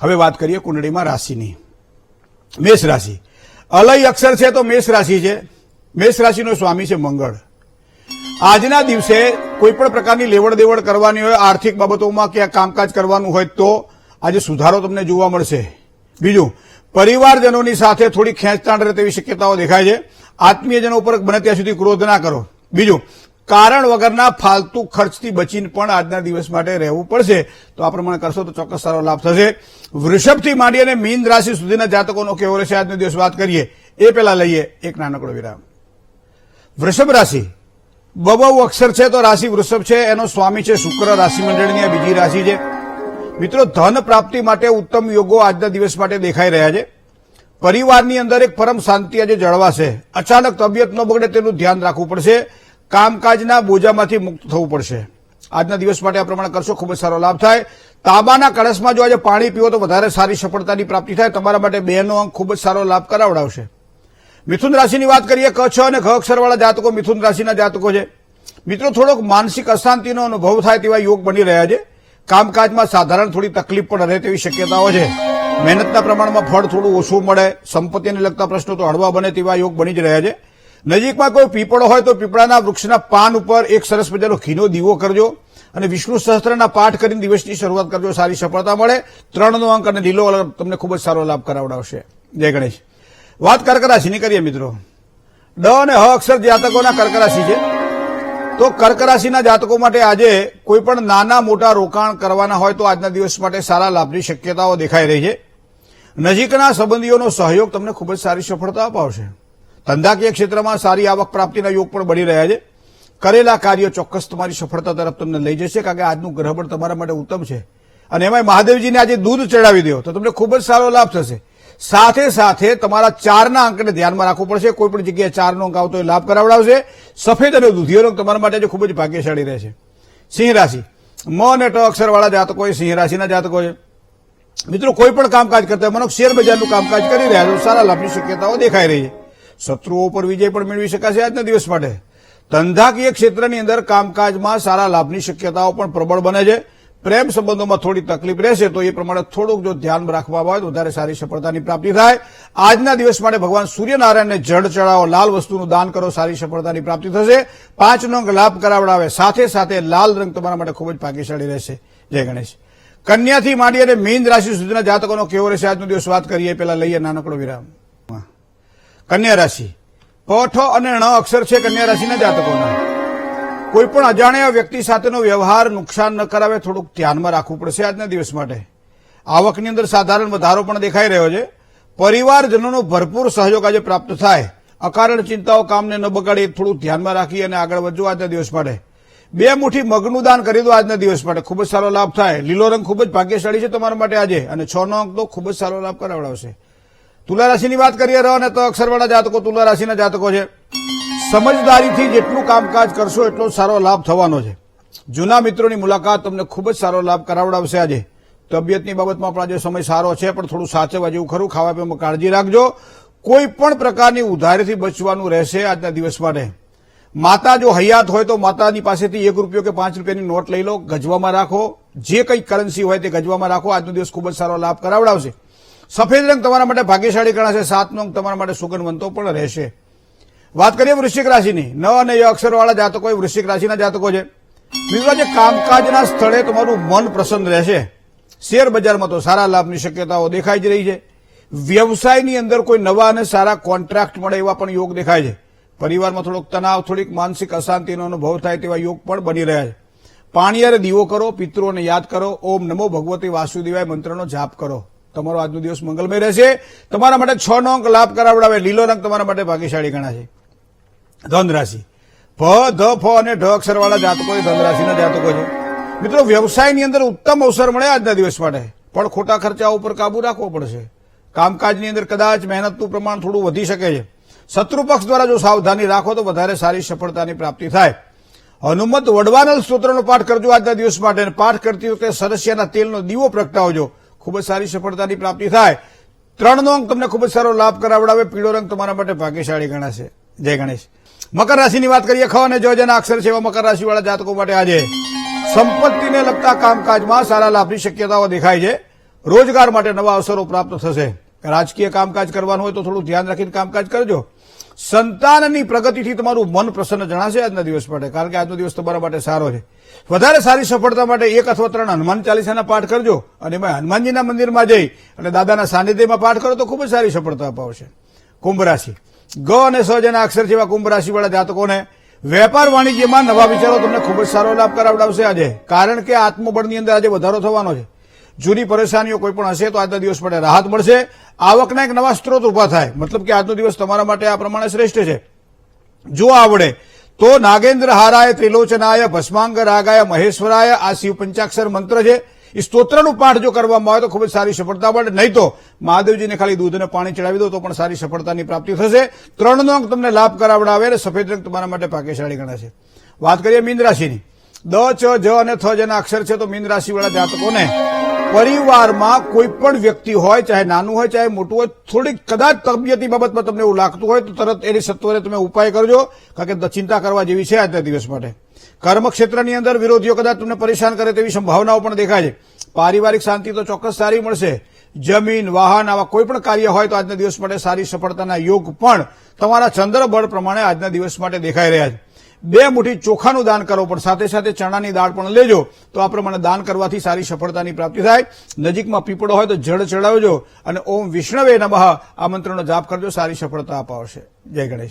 હવે વાત કરીએ કુંડળીમાં રાશિની. મેષ રાશિ. અલય અક્ષર છે તો મેષ રાશિ છે. મેષ રાશિનો સ્વામી છે મંગળ. આજના દિવસે કોઈ પણ પ્રકારની લેવડ દેવડ કરવાની હોય, આર્થિક બાબતોમાં કે કામકાજ કરવાનું હોય તો આજે સુધારો તમને જોવા મળશે. બીજું, પરિવારજનોની સાથે થોડી ખેંચતાણ રહે તેવી શક્યતાઓ દેખાય છે. આત્મીયજનો ઉપર બને ત્યાં સુધી ક્રોધ ના કરો. બીજું કારણ વગરના ફાલતુ ખર્ચથી બચીને પણ આજના દિવસ માટે રહેવું પડશે. તો આ પ્રમાણે કરશો તો ચોક્કસ સારો લાભ થશે. વૃષભથી માંડી અને મીન રાશિ સુધીના જાતકોનો કેવો રહેશે? આજનો દિવસ વાત કરીએ. એ પહેલા લઈએ એક નાનકડો વિરામ. વૃષભ રાશિ. બબવ અક્ષર છે તો રાશિ વૃષભ છે. એનો સ્વામી છે શુક્ર રાશિ મંડળની, આ બીજી રાશિ છે. મિત્રો, ધન પ્રાપ્તિ માટે ઉત્તમ યોગો આજના દિવસ માટે દેખાઈ રહ્યા છે. પરિવારની અંદર એક પરમ શાંતિ આજે જળવાશે. અચાનક તબિયત ન બગડે તેનું ધ્યાન રાખવું પડશે. કામકાજના બોજામાંથી મુક્ત થવું પડશે. આજના દિવસ માટે આ પ્રમાણે કરશો, ખૂબ જ સારો લાભ થાય. તાંબાના કળશમાં જો આજે પાણી પીવો તો વધારે સારી સફળતાની પ્રાપ્તિ થાય. તમારા માટે બેનો અંક ખૂબ જ સારો લાભ કરાવડાવશે. મિથુન રાશિની વાત કરીએ, ક છ અને ઘ અક્ષરવાળા જાતકો મિથુન રાશિના જાતકો છે. મિત્રો, થોડોક માનસિક અશાંતિનો અનુભવ થાય તેવા યોગ બની રહ્યા છે. કામકાજમાં સાધારણ થોડી તકલીફ પણ રહે તેવી શક્યતાઓ છે. મહેનતના પ્રમાણમાં ફળ થોડું ઓછું મળે. સંપત્તિને લગતા પ્રશ્નો તો હળવા બને તેવા યોગ બની જ રહ્યા છે. નજીકમાં કોઈ પીપળો હોય તો પીપળાના વૃક્ષના પાન ઉપર એક સરસ મજાનો ઘીનો દીવો કરજો અને વિષ્ણુ સહસ્ત્રના પાઠ કરીને દિવસની શરૂઆત કરજો. સારી સફળતા મળે. ત્રણનો અંક અને લીલો કલર તમને ખૂબ જ સારો લાભ કરાવડાવશે. જય ગણેશ. વાત કર્ક રાશિની કરીએ મિત્રો. ડ અને હ અક્ષર જાતકોના કર્ક રાશિ છે. તો કર્ક રાશિના જાતકો માટે આજે કોઈ પણ નાના મોટા રોકાણ કરવાના હોય તો આજના દિવસ માટે સારા લાભની શક્યતાઓ દેખાઈ રહી છે. નજીકના સંબંધીઓનો સહયોગ તમને ખૂબ જ સારી સફળતા અપાવશે. ધંધાકીય ક્ષેત્રમાં સારી આવક પ્રાપ્તિના યોગ પણ બની રહ્યા છે. કરેલા કાર્યો ચોક્કસ તમારી સફળતા તરફ તમને લઈ જશે, કારણ કે આજનું ગ્રહબળ તમારા માટે ઉત્તમ છે. અને એમાં મહાદેવજીને આજે દૂધ ચડાવી દો, તો તમને ખૂબ જ સારો લાભ થશે. સાથે સાથે તમારા ચારના અંકને ધ્યાનમાં રાખવું પડશે. કોઈ પણ જગ્યાએ ચારનો અંક આવતો લાભ કરાવડાવશે. સફેદ અને દૂધિયો રંગ તમારા માટે ખૂબ જ ભાગ્યશાળી રહેશે. સિંહ રાશિ. મ અને ટ અક્ષરવાળા જાતકો એ સિંહ રાશિના જાતકો છે મિત્રો, કોઈ પણ કામકાજ કરતા મનો શેર બજારનું કામકાજ કરી રહ્યા છો. સારા લાભની શક્યતાઓ દેખાઈ રહી છે. શત્રુઓ પર વિજય પણ મેળવી શકાશે આજના દિવસ માટે. ધંધાકીય ક્ષેત્રની અંદર કામકાજમાં સારા લાભની શક્યતાઓ પણ પ્રબળ બને છે. પ્રેમ સંબંધોમાં થોડી તકલીફ રહેશે તો એ પ્રમાણે થોડુંક જો ધ્યાન રાખવામાં આવે તો વધારે સારી સફળતાની પ્રાપ્તિ થાય. આજના દિવસ માટે ભગવાન સૂર્યનારાયણને જળ ચડાવો, લાલ વસ્તુનું દાન કરો, સારી સફળતાની પ્રાપ્તિ થશે. પાંચનો અંક લાભ કરાવડાવે, સાથે સાથે લાલ રંગ તમારા માટે ખૂબ જ ભાગ્યશાળી રહેશે. જય ગણેશ. કન્યાથી માંડી અને મીન રાશિ સુધીના જાતકોનો કેવો રહેશે આજનો દિવસ? વાત કરીએ. પહેલા લઈએ નાનકડો વિરામ. કન્યા રાશિ. પઠ અને ણ અક્ષર છે કન્યા રાશિના જાતકોના. કોઈ પણ અજાણ્યા વ્યક્તિ સાથેનો વ્યવહાર નુકસાન ન કરાવે, થોડુંક ધ્યાનમાં રાખવું પડશે આજના દિવસ માટે. આવકની અંદર સાધારણ વધારો પણ દેખાઈ રહ્યો છે. પરિવારજનોનો ભરપૂર સહયોગ આજે પ્રાપ્ત થાય. અકારણ ચિંતાઓ કામને ન બગાડે, એ થોડું ધ્યાનમાં રાખી અને આગળ વધજો આજના દિવસ માટે. બે મુઠ્ઠી મગનું દાન કરી દો આજના દિવસ માટે. ખૂબ જ સારો લાભ થાય. લીલો રંગ ખૂબ જ ભાગ્યશાળી છે તમારા માટે આજે. અને છ નો અંક તો ખૂબ જ સારો લાભ કરાવડાવશે. તુલા રાશિની વાત કરીએ રહો ને તો અક્ષરવાળા જાતકો તુલા રાશિના જાતકો છે. સમજદારીથી જેટલું કામકાજ કરશો, એટલો સારો લાભ થવાનો છે. જૂના મિત્રોની મુલાકાત તમને ખૂબ જ સારો લાભ કરાવડાવશે આજે. તબિયતની બાબતમાં પણ આજે સમય સારો છે, પણ થોડું સાચવવા જેવું ખરું. ખાવા પીવામાં કાળજી રાખજો. કોઈ પણ પ્રકારની ઉધારીથી બચવાનું રહેશે આજના દિવસ માટે. માતા જો હયાત હોય તો માતાની પાસેથી એક રૂપિયો કે પાંચ રૂપિયાની નોટ લઈ લો, ગજવામાં રાખો. જે કંઈ કરન્સી હોય તે ગજવામાં રાખો. આજનો દિવસ ખૂબ જ સારો લાભ કરાવડાવશે. સફેદ રંગ તમારા માટે ભાગ્યશાળી ગણાશે, સાતનો અંક તમારા માટે સુગંધવંતો પણ રહેશે. વાત કરીએ વૃશ્ચિક રાશિની. ન અને ય અક્ષરવાળા જાતકો એ વૃશ્ચિક રાશિના જાતકો છે. મિત્રો આજે કામકાજના સ્થળે તમારું મન પ્રસન્ન રહેશે. શેર બજારમાં તો સારા લાભની શક્યતાઓ દેખાઈ જ રહી છે. વ્યવસાયની અંદર કોઈ નવા અને સારા કોન્ટ્રાક્ટ મળે એવા પણ યોગ દેખાય છે. પરિવારમાં થોડોક તણાવ, થોડીક માનસિક અશાંતિનો અનુભવ થાય તેવા યોગ પણ બની રહ્યા છે. પાણીયારે દીવો કરો, પિતૃઓને યાદ કરો, ઓમ નમો ભગવતી વાસુદેવાય મંત્રનો જાપ કરો. તમારો આજનો દિવસ મંગલમય રહેશે. તમારા માટે છ નો અંક લાભ કરાવડાવે. લીલો રંગ તમારા માટે ભાગ્યશાળી ગણાશે. ધન રાશિ ભ, ધ, ફ અને ઢ અક્ષરવાળા જાતકો એ ધન રાશિના જાતકો છે. મિત્રો, વ્યવસાયની અંદર ઉત્તમ અવસર મળે આજના દિવસ માટે. પણ ખોટા ખર્ચા ઉપર કાબુ રાખવો પડશે. કામકાજની અંદર કદાચ મહેનતનું પ્રમાણ થોડું વધી શકે છે. શત્રુ પક્ષ દ્વારા જો સાવધાની રાખો તો વધારે સારી સફળતાની પ્રાપ્તિ થાય. હનુમત વડવાનલ સ્તોત્રનો પાઠ કરજો આજના દિવસ માટે. પાઠ કરતી વખતે સરસિયાના તેલનો દીવો પ્રગટાવજો. ખૂબ જ સારી સફળતાની પ્રાપ્તિ થાય. ત્રણનો અંક તમને ખૂબ જ સારો લાભ કરાવડાવે. પીળો રંગ તમારા માટે ભાગ્યશાળી ગણાશે. જય ગણેશ. મકર રાશિની વાત કરીએ ખ અને જ જેના અક્ષર છે એવા મકર રાશિવાળા જાતકો માટે આજે સંપત્તિને લગતા કામકાજમાં સારા લાભની શક્યતાઓ દેખાય છે. રોજગાર માટે નવા અવસરો પ્રાપ્ત થશે. રાજકીય કામકાજ કરવાનું હોય તો થોડું ધ્યાન રાખીને કામકાજ કરજો. સંતાનની પ્રગતિથી તમારું મન પ્રસન્ન જણાશે આજના દિવસ માટે, કારણ કે આજનો દિવસ તમારા માટે સારો છે. વધારે સારી સફળતા માટે એક અથવા ત્રણ હનુમાન ચાલીસાના પાઠ કરજો, અને એમાં હનુમાનજીના મંદિરમાં જઈ અને દાદાના સાનિધ્યમાં પાઠ કરો તો ખૂબ જ સારી સફળતા અપાવશે. કુંભ રાશિ. ગ અને સ અક્ષર જેવા કુંભ રાશિવાળા જાતકોને વેપાર વાણિજ્યમાં નવા વિચારો તમને ખૂબ જ સારો લાભ કરાવડાવશે આજે, કારણ કે આત્મબળની અંદર આજે વધારો થવાનો છે. જૂની પરેશાનીઓ કોઈ પણ હશે તો આજના દિવસ માટે રાહત મળશે. આવકના એક નવા સ્ત્રોત ઊભા થાય. મતલબ કે આજનો દિવસ તમારા માટે આ પ્રમાણે શ્રેષ્ઠ છે. જો આવડે, તો નાગેન્દ્ર હારાય ત્રિલોચનાય, ભસ્માંગ રાગાય, મહેશ્વરાય, આ શિવ પંચાક્ષર મંત્ર છે. એ સ્તોત્રનું પાઠ જો કરવામાં આવે તો ખૂબ જ સારી સફળતા મળે. નહીં તો મહાદેવજીને ખાલી દૂધ અને પાણી ચડાવી દો તો પણ સારી સફળતાની પ્રાપ્તિ થશે. ત્રણનો અંક તમને લાભ કરાવડાવે અને સફેદ રંગ તમારા માટે ભાગ્યશાળી ગણાશે. વાત કરીએ મીન રાશિની. દ, ચ, જ અને થ જેના અક્ષર છે તો મીન રાશિવાળા જાતકોને પરિવારમાં કોઈ પણ વ્યક્તિ હોય, ચાહે નાનું હોય, ચાહે મોટું હોય, થોડીક કદાચ તબિયતી બાબતમાં તમને એવું લાગતું હોય, તો તરત એની સત્વરે તમે ઉપાય કરજો, કારણ કે ચિંતા કરવા જેવી છે આજના દિવસ માટે. કર્મક્ષેત્રની અંદર વિરોધીઓ કદાચ તમને પરેશાન કરે તેવી સંભાવનાઓ પણ દેખાય છે. પારિવારિક શાંતિ તો ચોક્કસ સારી મળશે. જમીન, વાહન આવા કોઈ પણ કાર્ય હોય તો આજના દિવસ માટે સારી સફળતાના યોગ પણ તમારા ચંદ્રબળ પ્રમાણે આજના દિવસ માટે દેખાઈ રહ્યા છે. બે મુઠ્ઠી ચોખાનું દાન કરો પણ સાથે સાથે ચણાની દાળ પણ લેજો. તો આ પ્રમાણે દાન કરવાથી સારી સફળતાની પ્રાપ્તિ થાય. નજીકમાં પીપળો હોય તો જળ ચડાવજો અને ઓમ વિષ્ણવે નમઃ. આ મંત્રનો જાપ કરજો, સારી સફળતા અપાવશે. જય ગણેશ.